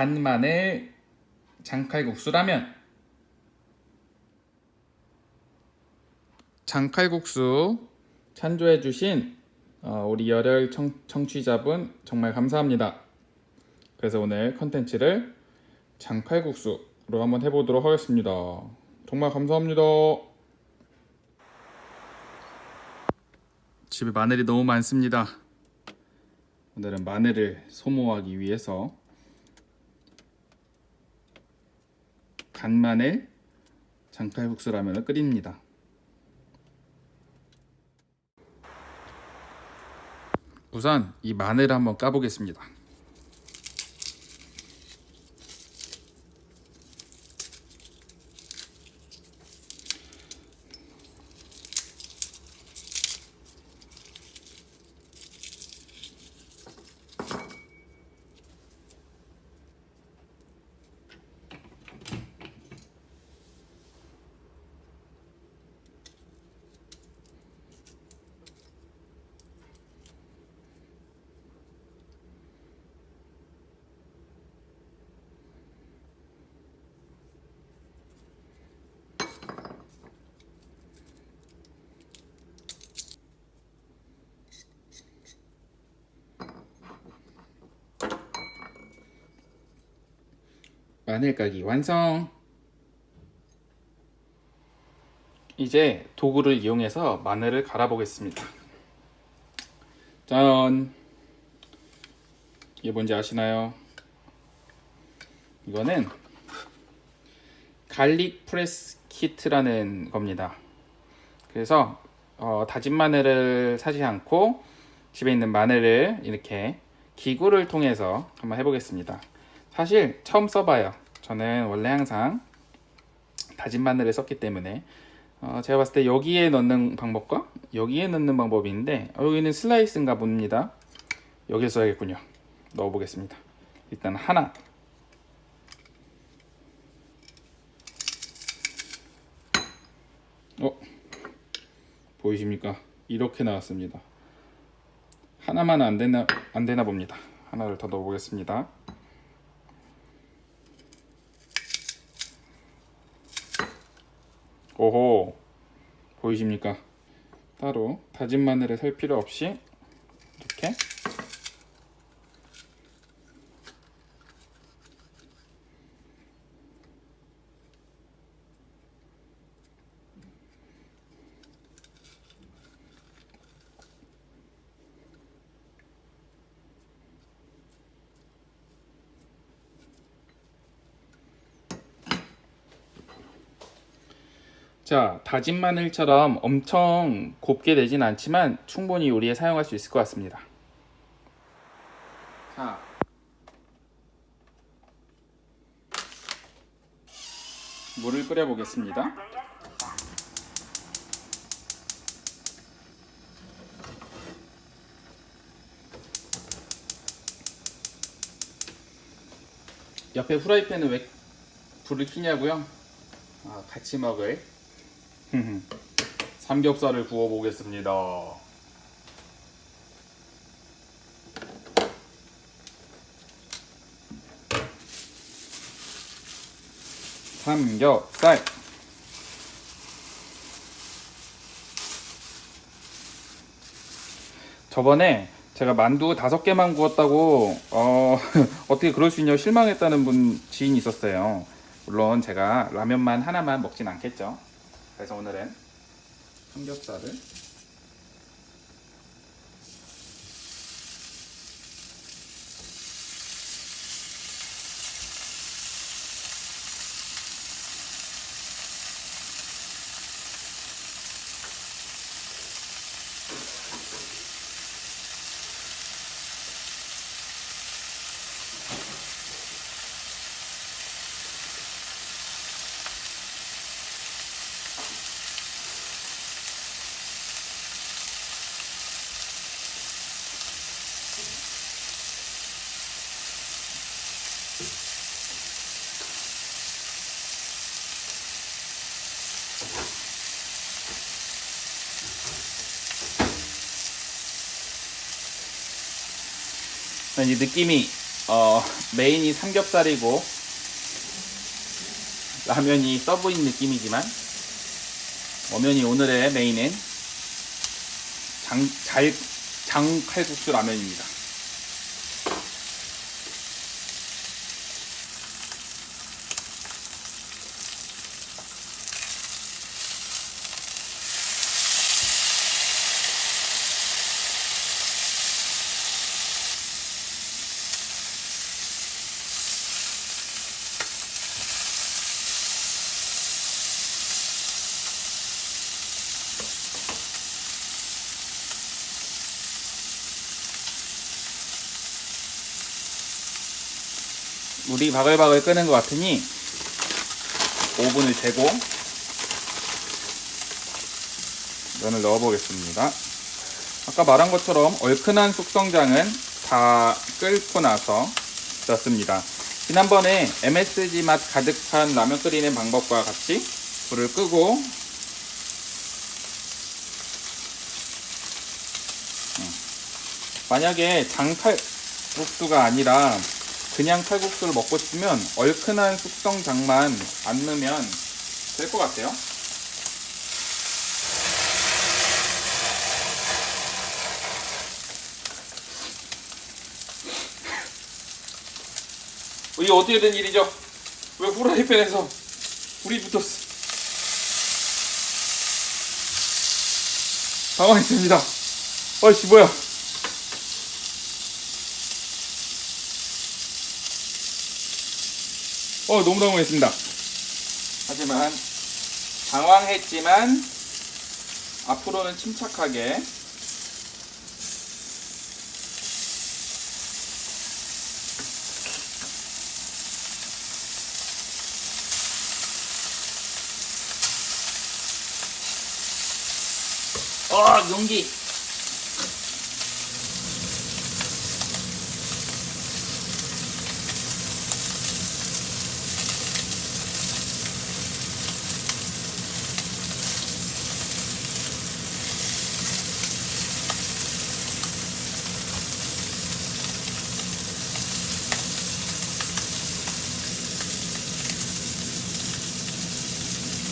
간마늘 장칼국수 라면 장칼국수 찬조해 주신 어, 우리 열혈 청, 청취자분 정말 감사합니다. 그래서 오늘 컨텐츠를 장칼국수로 한번 해보도록 하겠습니다. 정말 감사합니다. 집에 마늘이 너무 많습니다. 오늘은 마늘을 소모하기 위해서 간마늘 장칼국수 라면을 끓입니다. 우선 이 마늘을 한번 까보겠습니다. 마늘 까기 완성. 이제 도구를 이용해서 마늘을 갈아 보겠습니다. 짠. 이게 뭔지 아시나요? 이거는 갈릭 프레스 키트라는 겁니다. 그래서 어, 다진 마늘을 사지 않고 집에 있는 마늘을 이렇게 기구를 통해서 한번 해보겠습니다. 사실 처음 써봐요. 저는 원래 항상 다진 마늘을 썼기 때문에 어, 제가 봤을 때 여기에 넣는 방법과 여기에 넣는 방법이 있는데 어, 여기는 슬라이스인가 봅니다. 여기에 써야겠군요. 넣어보겠습니다. 일단 하나 어 보이십니까? 이렇게 나왔습니다. 하나만 안 되나 안 되나 봅니다. 하나를 더 넣어보겠습니다. 오호 보이십니까? 따로 다진 마늘을 살 필요 없이 이렇게 자, 다진 마늘처럼 엄청 곱게 되진 않지만 충분히 요리에 사용할 수 있을 것 같습니다. 자, 물을 끓여 보겠습니다. 옆에 후라이팬은 왜 불을 켜냐고요? 아, 같이 먹을 삼겹살을 구워 보겠습니다. 삼겹살. 저번에 제가 만두 다섯 개만 구웠다고 어, 어떻게 그럴 수 있냐고 실망했다는 분 지인이 있었어요. 물론 제가 라면만 하나만 먹진 않겠죠. 그래서 오늘은 삼겹살을 이 느낌이 어, 메인이 삼겹살이고 라면이 서브인 느낌이지만 엄연히 오늘의 메인은 장, 잘, 장칼국수 라면입니다. 물이 바글바글 끓는 것 같으니 오븐을 재고 면을 넣어 보겠습니다. 아까 말한 것처럼 얼큰한 숙성장은 다 끓고 나서 넣습니다. 지난번에 MSG 맛 가득한 라면 끓이는 방법과 같이 불을 끄고 음. 만약에 장칼 국수가 아니라 그냥 칼국수를 먹고 싶으면 얼큰한 숙성장만 안 넣으면 될 것 같아요. 이게 어떻게 된 일이죠? 왜 후라이팬에서 불이 붙었어? 당황했습니다. 어이씨 뭐야? 어 너무 당황했습니다. 하지만 당황했지만 앞으로는 침착하게 어 용기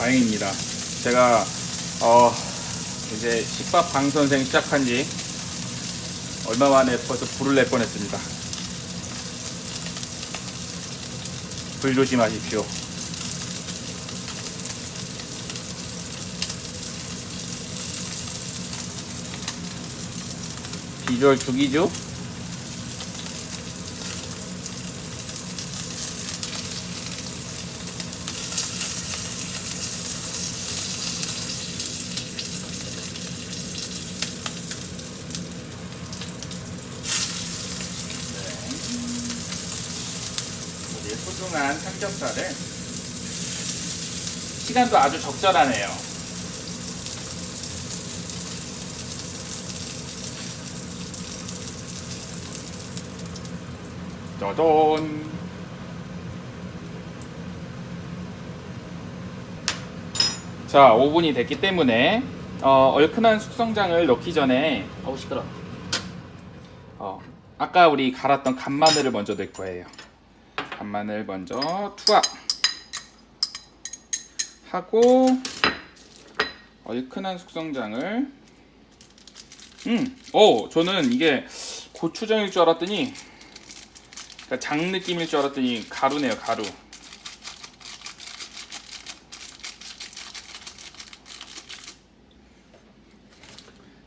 다행입니다. 제가 어 이제 식밥 방 선생 시작한 지 얼마 만에 벌써 불을 낼 뻔했습니다. 불 조심하십시오. 비주얼 죽이죠? 소중한 삼겹살을 시간도 아주 적절하네요. 짜잔. 자, 5분이 됐기 때문에 어, 얼큰한 숙성장을 넣기 전에 어우 시끄러. 어, 아까 우리 갈았던 간마늘을 먼저 넣을 거예요. 간마늘 먼저 투하 하고 얼큰한 숙성장을 음, 어 저는 이게 고추장일 줄 알았더니 그러니까 장 느낌일 줄 알았더니 가루네요 가루.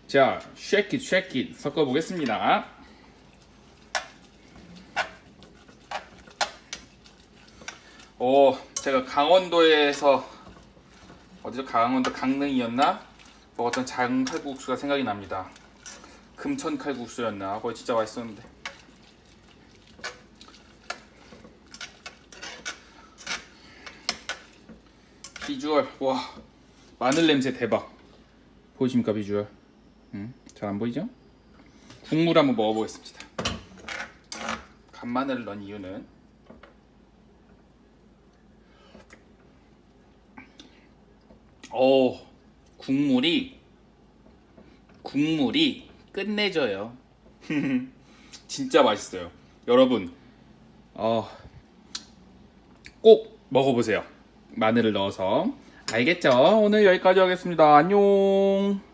자, 쉐킷 쉐킷 섞어 보겠습니다. 오, 제가 강원도에서 어디서 강원도 강릉이었나 먹었던 작은 칼국수가 생각이 납니다. 금천 칼국수였나? 거기 진짜 맛있었는데. 비주얼 와 마늘 냄새 대박. 보이십니까 비주얼? 음, 잘 안 보이죠? 국물 한번 먹어보겠습니다. 간마늘을 넣은 이유는 오 국물이 국물이 끝내줘요. 진짜 맛있어요. 여러분 어, 꼭 먹어보세요. 마늘을 넣어서. 알겠죠? 오늘 여기까지 하겠습니다. 안녕.